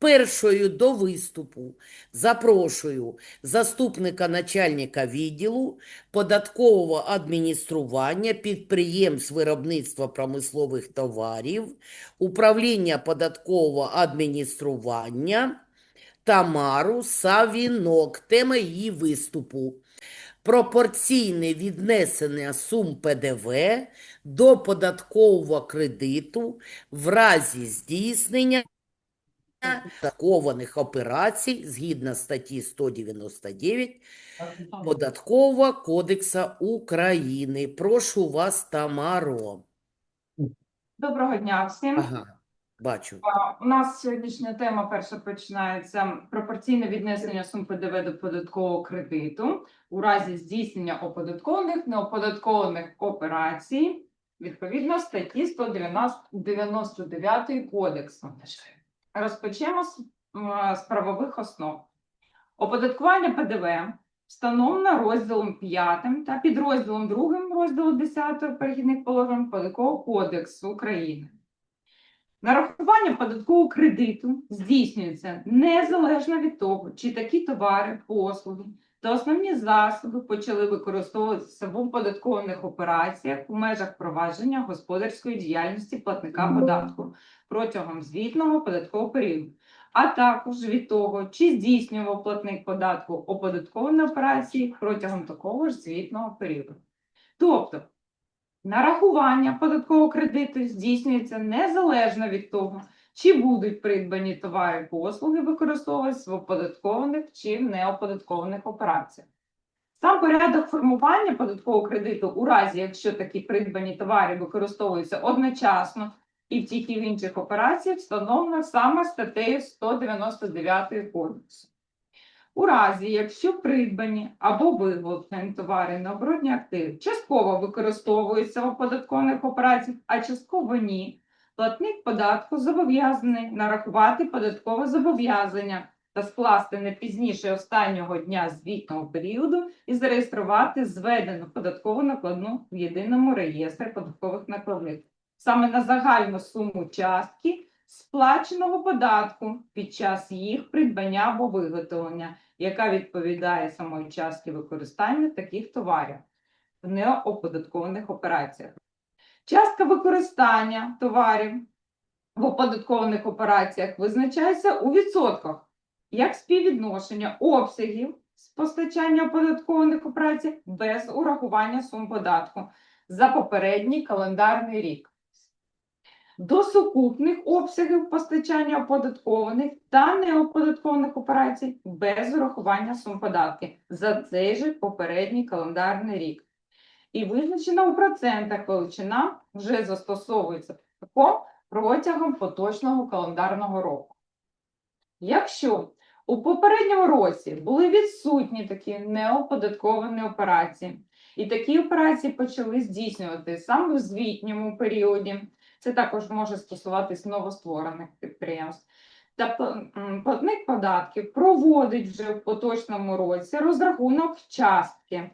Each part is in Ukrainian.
Першою до виступу запрошую заступника начальника відділу податкового адміністрування підприємств виробництва промислових товарів, управління податкового адміністрування Тамару Савінок. Тема її виступу. Пропорційне віднесення сум ПДВ до податкового кредиту в разі здійснення податкових операцій згідно статті 199 Податкового кодексу України. Прошу вас, Тамаро. Доброго дня всім. Ага, бачу. У нас сьогоднішня тема перша починається пропорційне віднесення сум ПДВ до податкового кредиту у разі здійснення оподаткованих неоподаткованих операцій відповідно статті 199 кодексу. Розпочнемо з, з правових основ. Оподаткування ПДВ встановлено розділом 5 та підрозділом 2 розділу 10 перехідних положень Податкового кодексу України. Нарахування податкового кредиту здійснюється незалежно від того, чи такі товари, послуги та основні засоби почали використовуватися в оподаткованих операціях у межах провадження господарської діяльності платника податку протягом звітного податкового періоду, а також від того, чи здійснював платник податку оподатковані операції протягом такого ж звітного періоду. Тобто Нарахування податкового кредиту здійснюється незалежно від того, чи будуть придбані товари послуги використовуватися в оподаткованих чи в неоподаткованих операціях. Сам порядок формування податкового кредиту у разі, якщо такі придбані товари використовуються одночасно і в тих і в інших операціях, встановлено саме статтею 199 кодексу. У разі, якщо придбані або виготовлені товари на оборотні активи частково використовуються в оподаткованих операціях, а частково ні, платник податку зобов'язаний нарахувати податкове зобов'язання та скласти не пізніше останнього дня звітного періоду і зареєструвати зведену податкову накладну в єдиному реєстрі податкових накладних саме на загальну суму частки сплаченого податку під час їх придбання або виготовлення, яка відповідає самої частки використання таких товарів в неоподаткованих операціях. Частка використання товарів в оподаткованих операціях визначається у відсотках як співвідношення обсягів з постачання оподаткованих операцій без урахування сум податку за попередній календарний рік до сукупних обсягів постачання оподаткованих та неоподаткованих операцій без урахування сум податків за цей же попередній календарний рік. І визначена у процентах величина вже застосовується таком протягом поточного календарного року. Якщо у попередньому році були відсутні такі неоподатковані операції, і такі операції почали здійснювати саме в звітньому періоді, це також може стосуватись новостворених підприємств. Та пл- платник податків проводить вже в поточному році розрахунок частки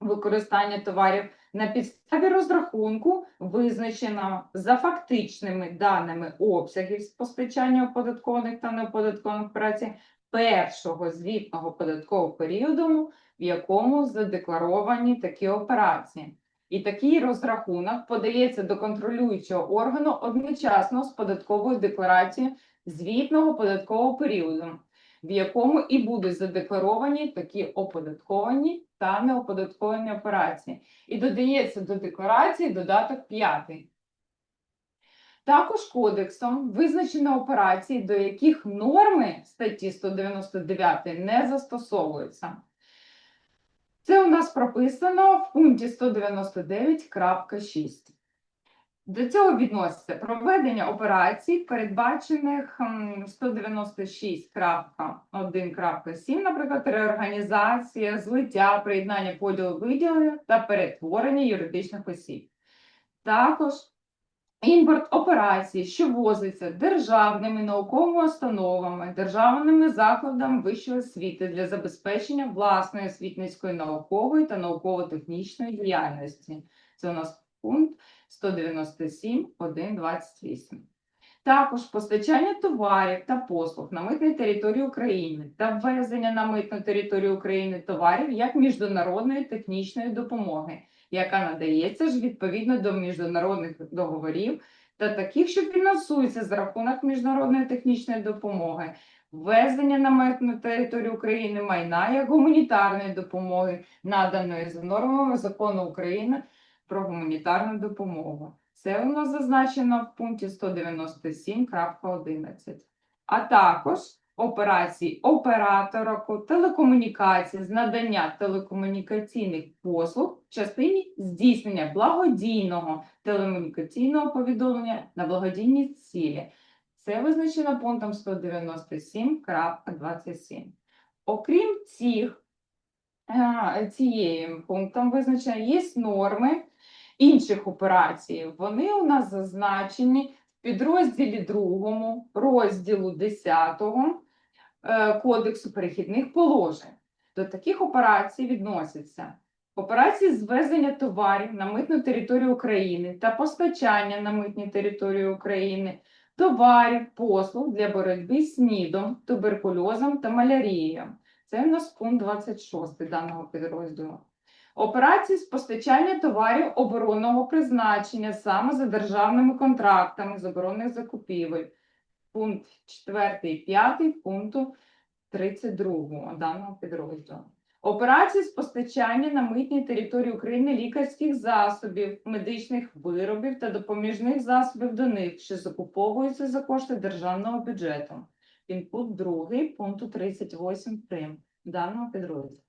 використання товарів на підставі розрахунку, визначеного за фактичними даними обсягів з постачання оподаткованих та неоподаткованих операцій першого звітного податкового періоду, в якому задекларовані такі операції. І такий розрахунок подається до контролюючого органу одночасно з податковою декларацією звітного податкового періоду, в якому і будуть задекларовані такі оподатковані та неоподатковані операції. І додається до декларації додаток 5. Також кодексом визначено операції, до яких норми статті 199 не застосовуються. Це у нас прописано в пункті 199.6. До цього відноситься проведення операцій, передбачених м, 196.1.7, наприклад, реорганізація, злиття, приєднання поділу виділення та перетворення юридичних осіб. Також імпорт операцій, що возиться державними науковими установами, державними закладами вищої освіти для забезпечення власної освітницької наукової та науково-технічної діяльності. Це у нас пункт 197.1.28. Також постачання товарів та послуг на митній території України та ввезення на митну територію України товарів як міжнародної технічної допомоги, яка надається ж відповідно до міжнародних договорів та таких, що фінансуються за рахунок міжнародної технічної допомоги, ввезення на митну територію України майна як гуманітарної допомоги, наданої за нормами закону України про гуманітарну допомогу. Це нас зазначено в пункті 197.11. А також операції оператора ко- телекомунікації з надання телекомунікаційних послуг частині здійснення благодійного телекомунікаційного повідомлення на благодійні цілі. Це визначено пунктом 197.27. Окрім цих, е, цієї пунктом визначено є норми інших операцій. Вони у нас зазначені в підрозділі 2 розділу 10 е, Кодексу перехідних положень. До таких операцій відносяться операції звезення товарів на митну територію України та постачання на митній території України товарів, послуг для боротьби з СНІДом, туберкульозом та малярією. Це в нас пункт 26 даного підрозділу. Операції з постачання товарів оборонного призначення саме за державними контрактами з оборонних закупівель. Пункт 4 і 5 пункту 32 даного підрозділу. Операції з постачання на митній території України лікарських засобів, медичних виробів та допоміжних засобів до них, що закуповуються за кошти державного бюджету. Пункт 2 пункту 38 прим. даного підрозділу.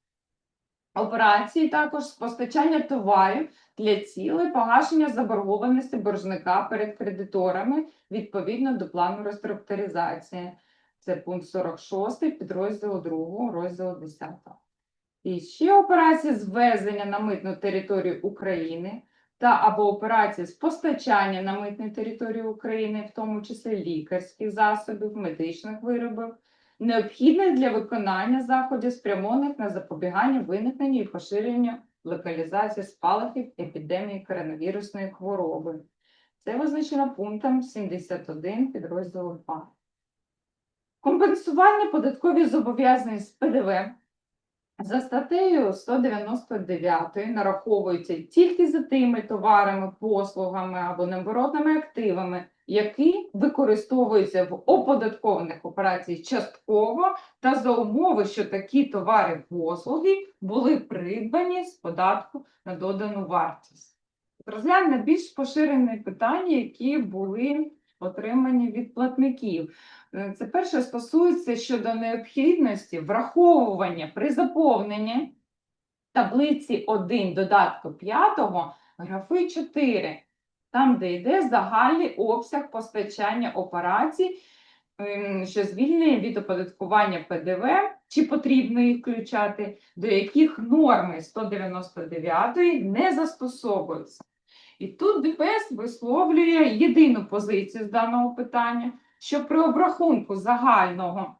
Операції також з постачання товарів для цілей погашення заборгованості боржника перед кредиторами відповідно до плану реструктуризації. Це пункт 46 підрозділу 2 розділу 10. І ще операції з ввезення на митну територію України та або операції з постачання на митну територію України, в тому числі лікарських засобів, медичних виробів, необхідних для виконання заходів, спрямованих на запобігання виникненню і поширенню локалізації спалахів епідемії коронавірусної хвороби. Це визначено пунктом 71 підрозділу 2. Компенсування податкові зобов'язані з ПДВ за статтею 199 нараховуються тільки за тими товарами, послугами або необоротними активами, які використовуються в оподаткованих операціях частково та за умови, що такі товари послуги були придбані з податку на додану вартість. Розглянемо більш поширені питання, які були отримані від платників. Е, Це перше стосується щодо необхідності враховування при заповненні таблиці 1 додатку 5 графи 4, там, де йде загальний обсяг постачання операцій, ем, що звільнені від оподаткування ПДВ, чи потрібно їх включати, до яких норми 199 не застосовуються. І тут ДПС висловлює єдину позицію з даного питання, що при обрахунку загального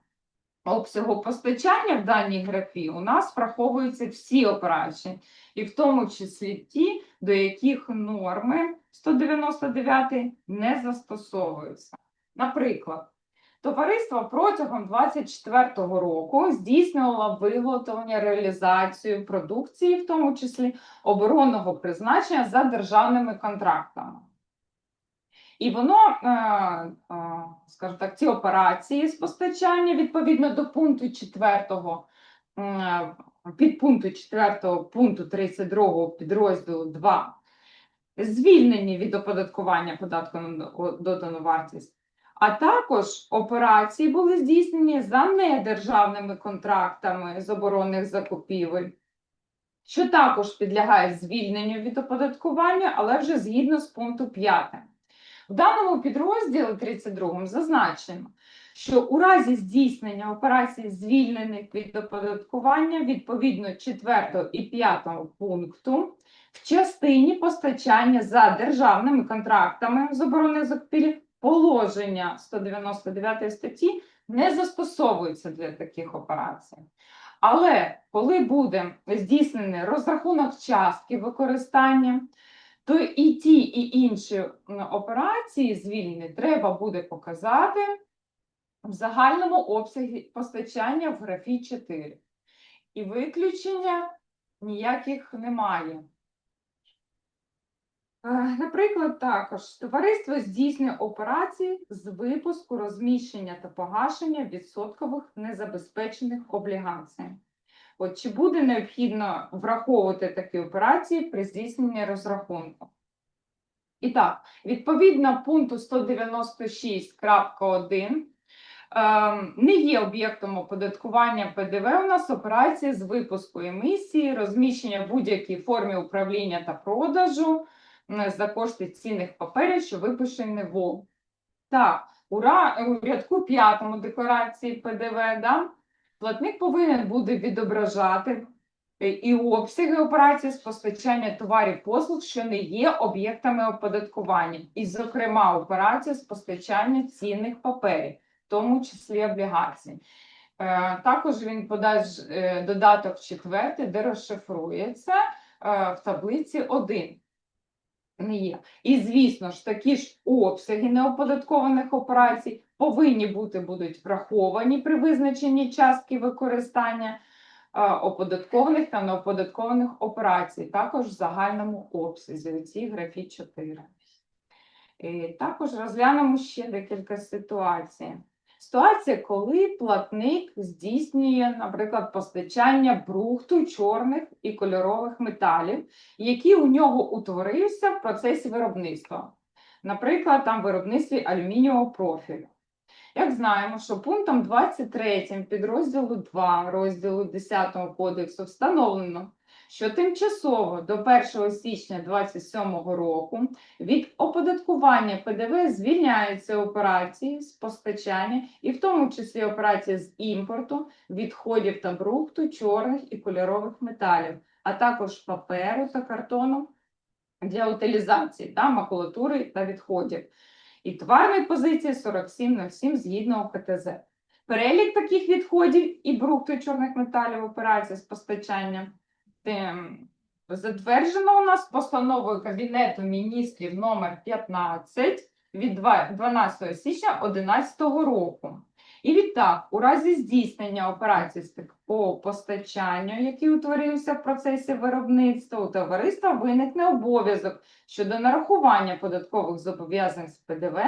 обсягу постачання в даній графі у нас враховуються всі операції, і в тому числі ті, до яких норми 199 не застосовуються. Наприклад, товариство протягом 2024 року здійснювало виготовлення реалізацію продукції, в тому числі оборонного призначення за державними контрактами. І воно, е, е, скажімо так, ці операції з постачання відповідно до пункту 4, е, підпункту 4 пункту 32 підрозділу 2, звільнені від оподаткування податку на додану вартість. А також операції були здійснені за недержавними контрактами з оборонних закупівель, що також підлягають звільненню від оподаткування, але вже згідно з пункту 5. В даному підрозділі 32 зазначено, що у разі здійснення операцій звільнених від оподаткування відповідно 4 і 5 пункту в частині постачання за державними контрактами з оборонних закупівель положення 199 статті не застосовується для таких операцій. Але коли буде здійснений розрахунок частки використання то і ті, і інші операції звільнені треба буде показати в загальному обсязі постачання в графі 4. І виключення ніяких немає. Е, Наприклад, також товариство здійснює операції з випуску, розміщення та погашення відсоткових незабезпечених облігацій. От чи буде необхідно враховувати такі операції при здійсненні розрахунку? І так, відповідно пункту 196.1 ем, не є об'єктом оподаткування ПДВ у нас операції з випуску емісії, розміщення в будь-якій формі управління та продажу за кошти цінних паперів, що випущені в ОМ. Так, у, ра- у рядку п'ятому декларації ПДВ, да, платник повинен буде відображати е, і обсяги операцій з постачання товарів послуг, що не є об'єктами оподаткування, і, зокрема, операції з постачання цінних паперів, в тому числі облігацій. Е, Також він подасть е, додаток четвертий, де розшифрується е, в таблиці 1. Не є. І, звісно ж, такі ж обсяги неоподаткованих операцій повинні бути будуть враховані при визначенні частки використання е, оподаткованих та неоподаткованих операцій, також в загальному обсязі у цій графі 4. І також розглянемо ще декілька ситуацій. Ситуація, коли платник здійснює, наприклад, постачання брухту, чорних і кольорових металів, які у нього утворився в процесі виробництва. Наприклад, там виробництві алюмінієвого профілю. Як знаємо, що пунктом 23 підрозділу 2 розділу 10 кодексу встановлено, що тимчасово до 1 січня 2027 року від оподаткування ПДВ звільняються операції з постачання, і в тому числі операції з імпорту, відходів та брухту, чорних і кольорових металів, а також паперу та картону для утилізації та макулатури та відходів. І товарної позиції 4707 згідно ОКТЗ. Перелік таких відходів і брухту чорних металів операцій з постачанням Ем, Затверджено у нас постановою Кабінету міністрів номер 15 від два- 12 січня 2011 року. І відтак, у разі здійснення операцій з по постачанню, який утворився в процесі виробництва, у товариства виникне обов'язок щодо нарахування податкових зобов'язань з ПДВ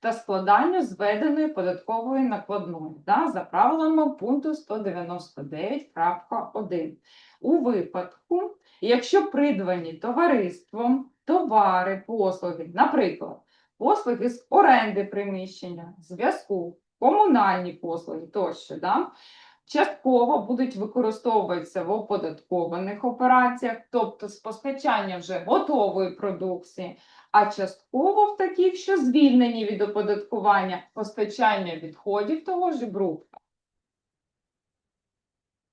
та складанню зведеної податкової накладної да, за правилами пункту 199.1 у випадку, якщо придбані товариством товари, послуги, наприклад, послуги з оренди приміщення, зв'язку, комунальні послуги тощо, да, частково будуть використовуватися в оподаткованих операціях, тобто з постачання вже готової продукції, а частково в таких, що звільнені від оподаткування постачання відходів того ж брухту.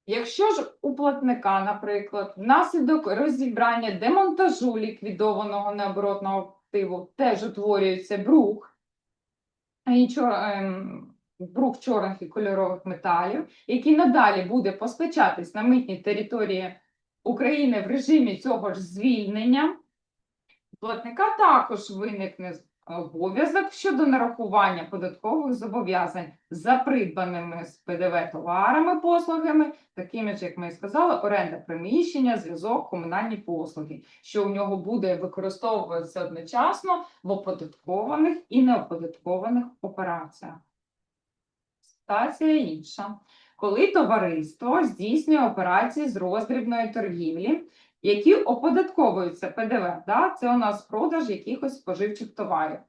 Якщо ж у платника, наприклад, внаслідок розібрання демонтажу ліквідованого необоротного активу теж утворюється брух, і чор- ем, брух чорних і кольорових металів, який надалі буде постачатись на митній території України в режимі цього ж звільнення, платника також виникне обов'язок щодо нарахування податкових зобов'язань за придбаними з ПДВ товарами, послугами, такими ж, як ми і сказали, оренда приміщення, зв'язок, комунальні послуги, що у нього буде використовуватися одночасно в оподаткованих і неоподаткованих операціях. Ситуація інша. Коли товариство здійснює операції з роздрібної торгівлі, які оподатковуються ПДВ, да? це у нас продаж якихось споживчих товарів.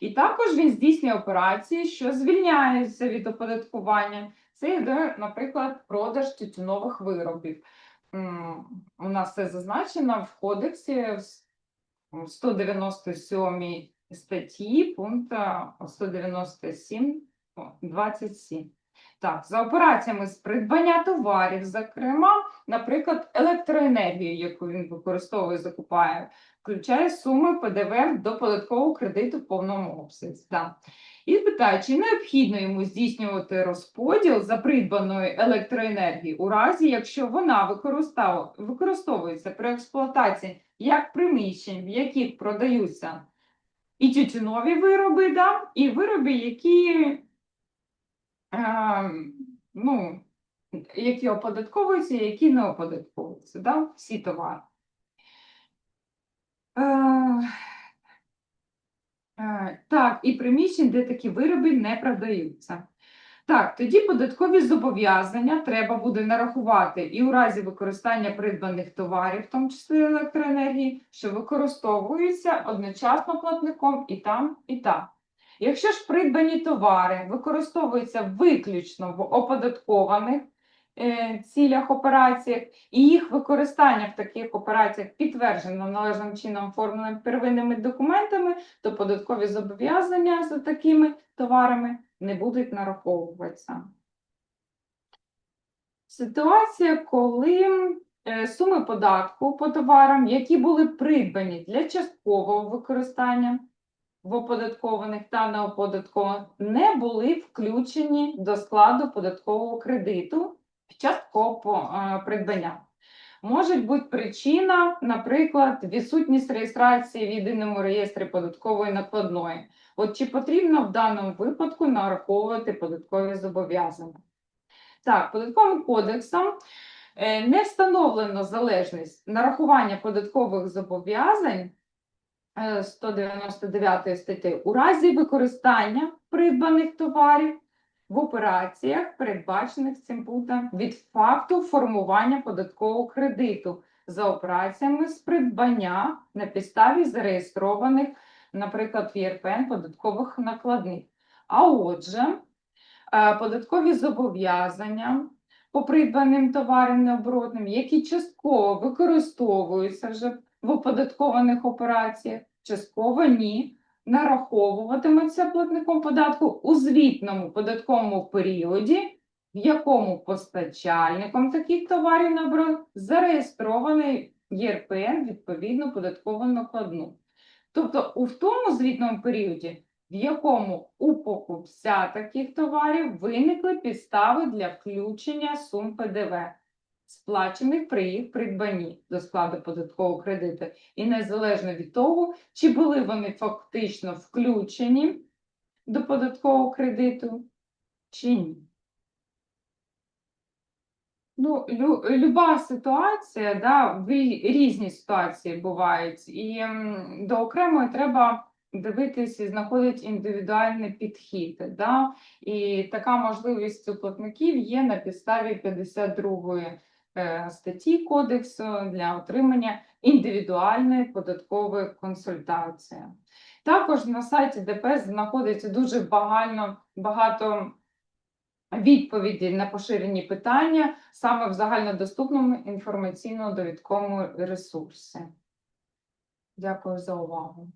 І також він здійснює операції, що звільняються від оподаткування. Це йде, наприклад, продаж тютюнових виробів. У нас це зазначено в кодексі в 197 статті пункту 197 о, 27. Так, за операціями з придбання товарів, зокрема, наприклад, електроенергію, яку він використовує, закупає, включає суми ПДВ до податкового кредиту в повному обсязі. Да. І питає, чи необхідно йому здійснювати розподіл за придбаної електроенергії у разі, якщо вона використовується при експлуатації як приміщень, в яких продаються і тютюнові вироби, да, і вироби, які, ну, які оподатковуються, які не оподатковуються, да, всі товари. Е, Е, Так, і приміщень, де такі вироби не продаються. Так, тоді податкові зобов'язання треба буде нарахувати і у разі використання придбаних товарів, в тому числі електроенергії, що використовуються одночасно платником і там, і там. Якщо ж придбані товари використовуються виключно в оподаткованих е, цілях операціях, і їх використання в таких операціях підтверджено належним чином оформленими первинними документами, то податкові зобов'язання за такими товарами не будуть нараховуватися. Ситуація, коли е, суми податку по товарам, які були придбані для часткового використання в оподаткованих та неоподаткованих, не були включені до складу податкового кредиту під час такого е, придбання. Може бути причина, наприклад, відсутність реєстрації в єдиному реєстрі податкової накладної. От чи потрібно в даному випадку нараховувати податкові зобов'язання? Так, податковим кодексом е, не встановлено залежність нарахування податкових зобов'язань 199 статті у разі використання придбаних товарів в операціях, передбачених цим пунктом, від факту формування податкового кредиту за операціями з придбання на підставі зареєстрованих, наприклад, в ЄРПН податкових накладних. А отже, е, податкові зобов'язання по придбаним товарам необоротним, які частково використовуються вже в оподаткованих операціях, частково ні, нараховуватимуться платником податку у звітному податковому періоді, в якому постачальником таких товарів наоборот зареєстрований ЄРПН відповідно податкову накладну. Тобто у тому звітному періоді, в якому у покупця таких товарів виникли підстави для включення сум ПДВ, сплачених при їх придбанні до складу податкового кредиту, і незалежно від того, чи були вони фактично включені до податкового кредиту, чи ні. Ну, лю, люба ситуація, да, різні ситуації бувають, і до окремої треба дивитись і знаходити індивідуальний підхід. Да? І така можливість у платників є на підставі 52 е, статті кодексу для отримання індивідуальної податкової консультації. Також на сайті ДПС знаходиться дуже багально, багато відповіді на поширені питання саме в загальнодоступному інформаційно-довідковому ресурсі. Дякую за увагу.